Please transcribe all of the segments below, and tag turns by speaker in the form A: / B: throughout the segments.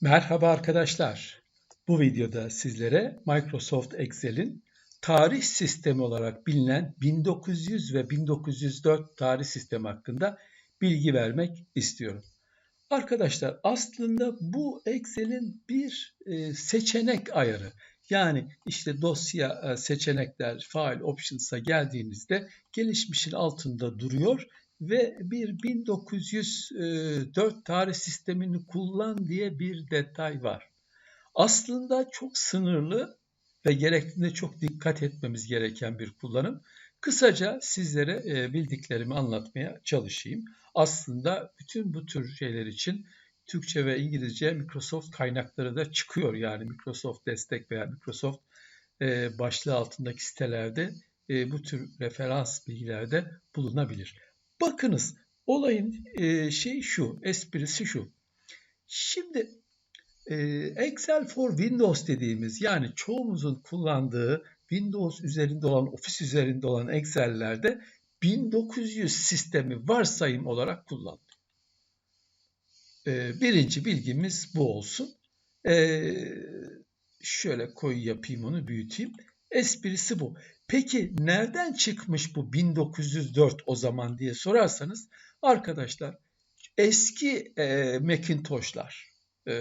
A: Merhaba arkadaşlar. Bu videoda sizlere Microsoft Excel'in tarih sistemi olarak bilinen 1900 ve 1904 tarih sistemi hakkında bilgi vermek istiyorum. Arkadaşlar aslında bu Excel'in bir e, seçenek ayarı. Yani işte dosya e, seçenekler, file options'a geldiğinizde gelişmişin altında duruyor ve bir 1904 tarih sistemini kullan diye bir detay var. Aslında çok sınırlı ve gerektiğinde çok dikkat etmemiz gereken bir kullanım. Kısaca sizlere e, bildiklerimi anlatmaya çalışayım. Aslında bütün bu tür şeyler için Türkçe ve İngilizce Microsoft kaynakları da çıkıyor. Yani Microsoft destek veya Microsoft e, başlığı altındaki sitelerde e, bu tür referans bilgilerde bulunabilir. Bakınız olayın e, şey şu, esprisi şu. Şimdi e, Excel for Windows dediğimiz yani çoğumuzun kullandığı Windows üzerinde olan, Office üzerinde olan Excel'lerde 1900 sistemi varsayım olarak kullanılıyor. E, birinci bilgimiz bu olsun. E, şöyle koyu yapayım onu büyüteyim. Esprisi bu. Peki nereden çıkmış bu 1904 o zaman diye sorarsanız arkadaşlar eski e, Macintosh'lar e,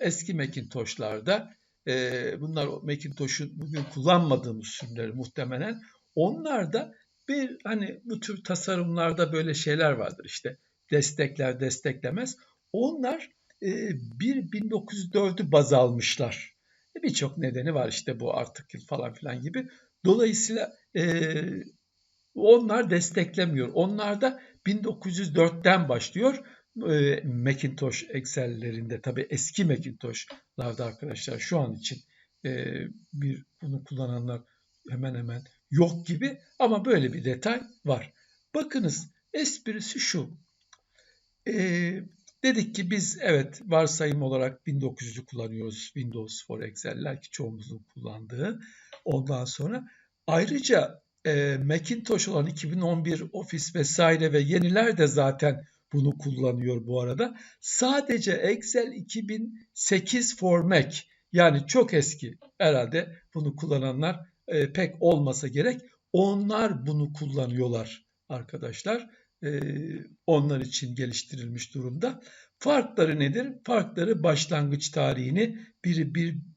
A: eski Macintosh'larda e, bunlar Macintosh'un bugün kullanmadığımız sürümleri muhtemelen onlarda bir hani bu tür tasarımlarda böyle şeyler vardır işte destekler desteklemez. Onlar e, bir 1904'ü baz almışlar. E, birçok nedeni var işte bu artık falan filan gibi. Dolayısıyla e, onlar desteklemiyor. Onlar da 1904'ten başlıyor. E, Macintosh Excel'lerinde tabii eski Macintosh'larda arkadaşlar şu an için e, bir bunu kullananlar hemen hemen yok gibi ama böyle bir detay var. Bakınız esprisi şu. E, dedik ki biz evet varsayım olarak 1900'ü kullanıyoruz Windows for Excel'ler ki çoğumuzun kullandığı. Ondan sonra ayrıca e, Macintosh olan 2011 Office vesaire ve yeniler de zaten bunu kullanıyor bu arada. Sadece Excel 2008 for Mac yani çok eski herhalde bunu kullananlar e, pek olmasa gerek. Onlar bunu kullanıyorlar arkadaşlar. E, onlar için geliştirilmiş durumda. Farkları nedir? Farkları başlangıç tarihini biri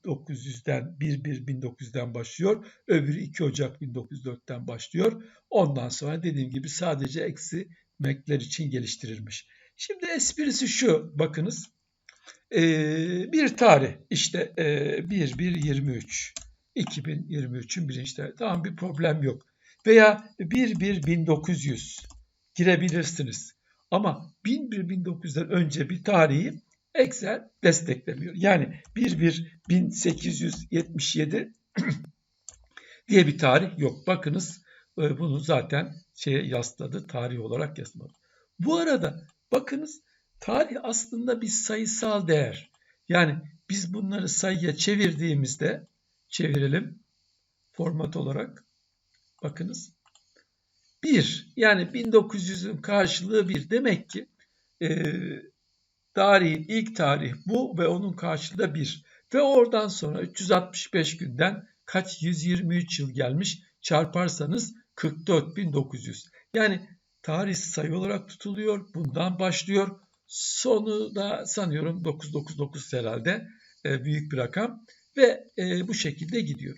A: 1900'den 11 1900'den başlıyor. Öbürü 2 Ocak 1904'ten başlıyor. Ondan sonra dediğim gibi sadece eksi Mac'ler için geliştirilmiş. Şimdi esprisi şu bakınız. Ee, bir tarih işte e, 1-1-23 2023'ün birinci tarihi. Tamam bir problem yok. Veya 1-1-1900 girebilirsiniz. Ama 1001-1900'den önce bir tarihi Excel desteklemiyor. Yani 11-1877 diye bir tarih yok. Bakınız e, bunu zaten şeye yasladı, tarih olarak yasladı. Bu arada bakınız tarih aslında bir sayısal değer. Yani biz bunları sayıya çevirdiğimizde çevirelim format olarak. Bakınız 1 yani 1900'ün karşılığı 1 demek ki e, tarihin ilk tarih bu ve onun karşılığı 1 ve oradan sonra 365 günden kaç 123 yıl gelmiş çarparsanız 44.900 yani tarih sayı olarak tutuluyor bundan başlıyor. Sonu da sanıyorum 999 herhalde e, büyük bir rakam. Ve e, bu şekilde gidiyor.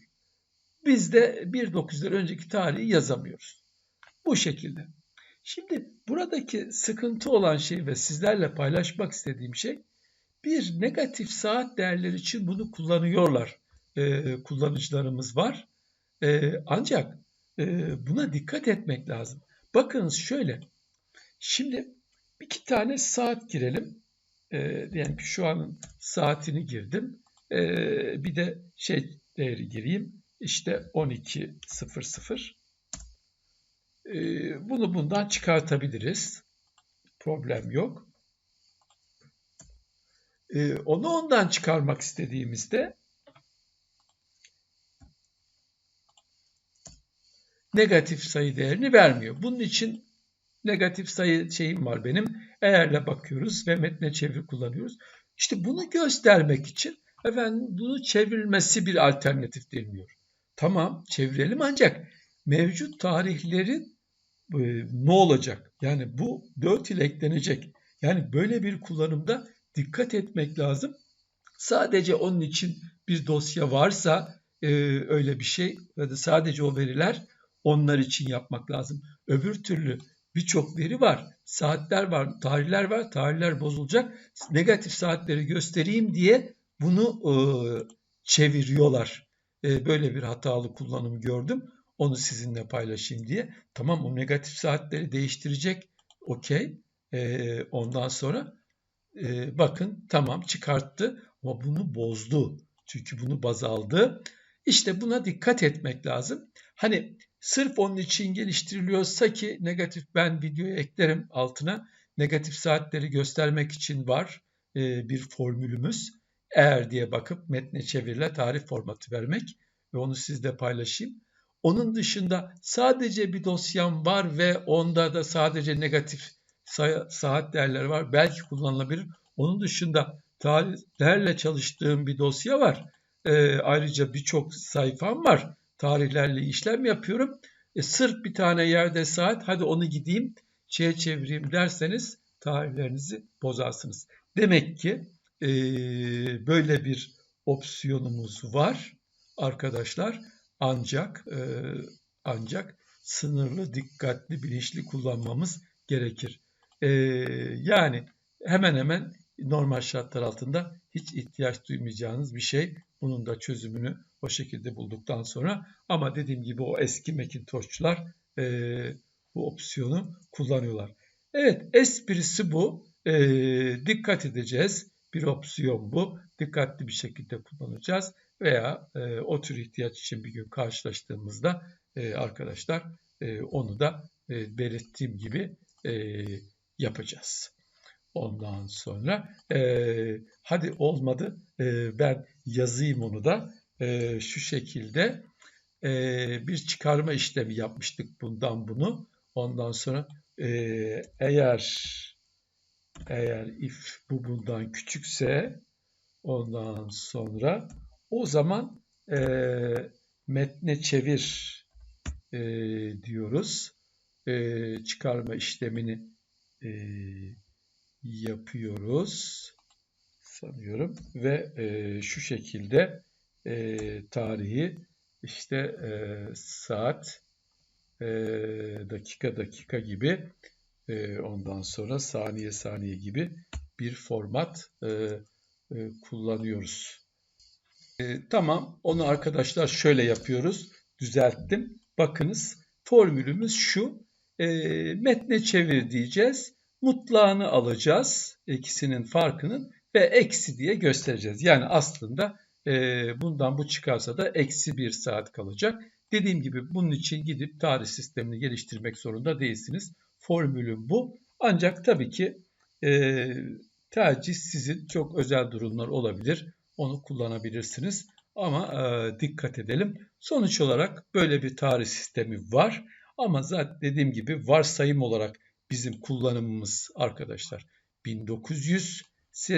A: Biz de 1.900'den önceki tarihi yazamıyoruz. Bu şekilde. Şimdi buradaki sıkıntı olan şey ve sizlerle paylaşmak istediğim şey bir negatif saat değerleri için bunu kullanıyorlar. Ee, kullanıcılarımız var. Ee, ancak e, buna dikkat etmek lazım. Bakınız şöyle. Şimdi iki tane saat girelim. Ee, diyelim ki şu anın saatini girdim. Ee, bir de şey değeri gireyim. İşte 12.00. Ee, bunu bundan çıkartabiliriz. Problem yok. Ee, onu ondan çıkarmak istediğimizde negatif sayı değerini vermiyor. Bunun için negatif sayı şeyim var benim. Eğerle bakıyoruz ve metne çeviri kullanıyoruz. İşte bunu göstermek için efendim bunu çevrilmesi bir alternatif deniyor. Tamam çevirelim ancak mevcut tarihlerin e, ne olacak? Yani bu 4 ile eklenecek. Yani böyle bir kullanımda dikkat etmek lazım. Sadece onun için bir dosya varsa e, öyle bir şey ya da sadece o veriler onlar için yapmak lazım. Öbür türlü birçok veri var, saatler var, tarihler var, tarihler bozulacak. Negatif saatleri göstereyim diye bunu e, çeviriyorlar. E, böyle bir hatalı kullanım gördüm. Onu sizinle paylaşayım diye. Tamam o negatif saatleri değiştirecek. Okey. E, ondan sonra e, bakın tamam çıkarttı ama bunu bozdu. Çünkü bunu baz aldı. İşte buna dikkat etmek lazım. Hani sırf onun için geliştiriliyorsa ki negatif ben videoya eklerim altına. Negatif saatleri göstermek için var e, bir formülümüz. Eğer diye bakıp metne çeviriyle tarih formatı vermek ve onu sizle paylaşayım. Onun dışında sadece bir dosyam var ve onda da sadece negatif saat değerleri var. Belki kullanılabilir. Onun dışında tarihlerle çalıştığım bir dosya var. E, ayrıca birçok sayfam var. Tarihlerle işlem yapıyorum. E, sırf bir tane yerde saat hadi onu gideyim şeye çevireyim derseniz tarihlerinizi bozarsınız. Demek ki e, böyle bir opsiyonumuz var arkadaşlar. Ancak e, ancak sınırlı, dikkatli, bilinçli kullanmamız gerekir. E, yani hemen hemen normal şartlar altında hiç ihtiyaç duymayacağınız bir şey. Bunun da çözümünü o şekilde bulduktan sonra ama dediğim gibi o eski Macintosh'çular e, bu opsiyonu kullanıyorlar. Evet esprisi bu. E, dikkat edeceğiz. Bir opsiyon bu. Dikkatli bir şekilde kullanacağız. Veya e, o tür ihtiyaç için bir gün karşılaştığımızda e, arkadaşlar e, onu da e, belirttiğim gibi e, yapacağız. Ondan sonra e, hadi olmadı e, ben yazayım onu da e, şu şekilde e, bir çıkarma işlemi yapmıştık bundan bunu. Ondan sonra e, eğer eğer if bu bundan küçükse ondan sonra o zaman e, metne çevir e, diyoruz. E, çıkarma işlemini e, yapıyoruz sanıyorum ve e, şu şekilde e, tarihi işte e, saat e, dakika dakika gibi e, ondan sonra saniye saniye gibi bir format e, e, kullanıyoruz. E, tamam onu arkadaşlar şöyle yapıyoruz düzelttim bakınız formülümüz şu e, metne çevir diyeceğiz mutlağını alacağız ikisinin farkının ve eksi diye göstereceğiz. Yani aslında e, bundan bu çıkarsa da eksi bir saat kalacak. Dediğim gibi bunun için gidip tarih sistemini geliştirmek zorunda değilsiniz. Formülüm bu. Ancak tabii ki e, tercih sizin çok özel durumlar olabilir. Onu kullanabilirsiniz. Ama e, dikkat edelim. Sonuç olarak böyle bir tarih sistemi var. Ama zaten dediğim gibi varsayım olarak bizim kullanımımız arkadaşlar 1900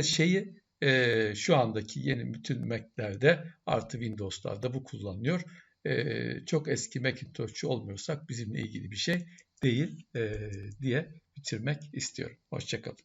A: şeyi e, şu andaki yeni bütün Mac'lerde artı Windows'larda bu kullanılıyor. E, çok eski Macintosh'çu olmuyorsak bizimle ilgili bir şey değil e, diye bitirmek istiyorum. Hoşçakalın.